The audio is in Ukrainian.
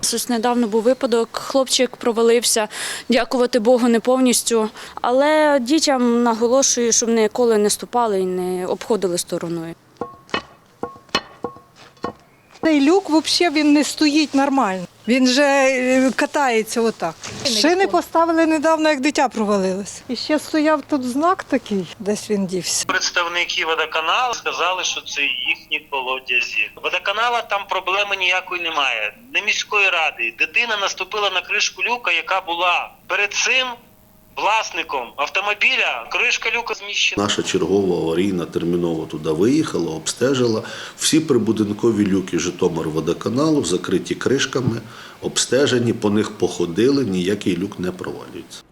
Ось недавно був випадок, хлопчик провалився, дякувати Богу, не повністю. Але дітям наголошую, щоб ніколи не ступали і не обходили стороною. Цей люк взагалі він не стоїть нормально. Він же е, катається отак. Шини поставили недавно, як дитя провалилось. І ще стояв тут знак такий, десь він дівся. Представники водоканалу сказали, що це їхні колодязі. Водоканала там проблеми ніякої немає. Не міської ради. Дитина наступила на кришку люка, яка була перед цим власником автомобіля. Кришка люка зміщена. Наша чергова аварійна терміново туди виїхала, обстежила. Всі прибудинкові люки Житомир водоканалу закриті кришками, обстежені, по них походили, ніякий люк не провалюється.